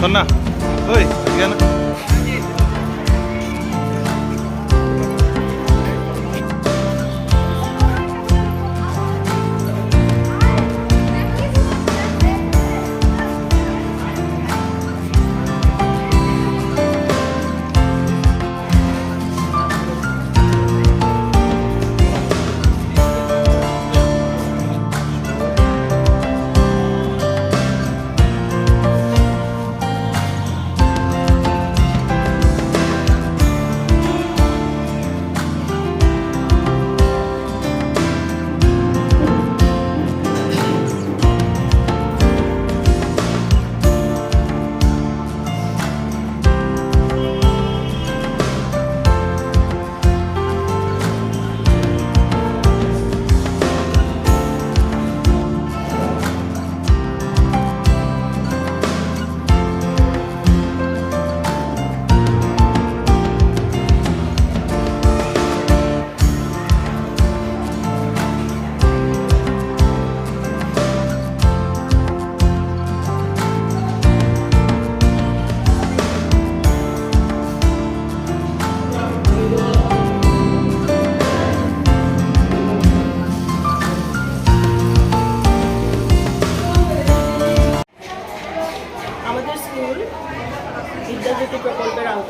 சொன்னா ஓய் சரியான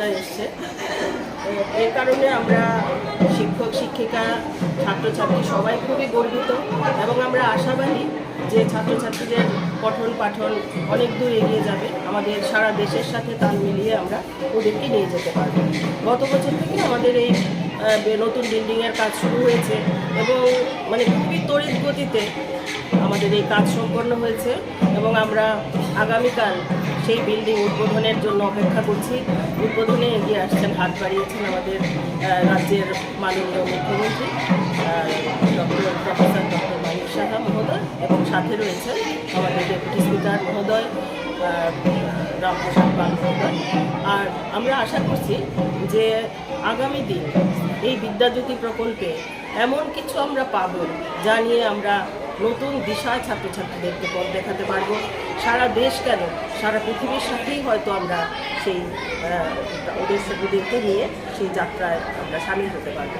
প্রকল্পের এসছে এর কারণে আমরা শিক্ষক, শিক্ষিকা, ছাত্রছাত্রী সবাই খুবই গর্বিত এবং আমরা আশাবাদী যে ছাত্রছাত্রীদের পঠন পাঠন অনেক দূর এগিয়ে যাবে। আমাদের সারা দেশের সাথে তাল মিলিয়ে আমরা ওদেরকে নিয়ে যেতে পারব। গত বছর থেকে আমাদের এই নতুন বিল্ডিংয়ের কাজ শুরু হয়েছে এবং মানে খুবই তড়িৎ গতিতে আমাদের এই কাজ সম্পন্ন হয়েছে এবং আমরা আগামীকাল সেই বিল্ডিং উদ্বোধনের জন্য অপেক্ষা করছি। উদ্বোধনে এগিয়ে আসছেন, হাত বাড়িয়েছেন আমাদের রাজ্যের মাননীয় মুখ্যমন্ত্রী doctor professor doctor Manik Saha মহোদয় এবং সাথে রয়েছে আমাদের ডেপুটি স্পিকার মহোদয় রামপ্রসাদ পাল মহোদয়। আর আমরা আশা করছি যে আগামী দিন এই বিদ্যাজ্যোতি প্রকল্পে এমন কিছু আমরা পাব যা নিয়ে আমরা নতুন দিশায় ছাত্রছাত্রীদেরকে পথ দেখাতে পারব। সারা দেশ কেন? সারা পৃথিবীর সাথেই হয়তো আমরা সেই ওদেরকে নিয়ে সেই যাত্রায় আমরা সামিল হতে পারব।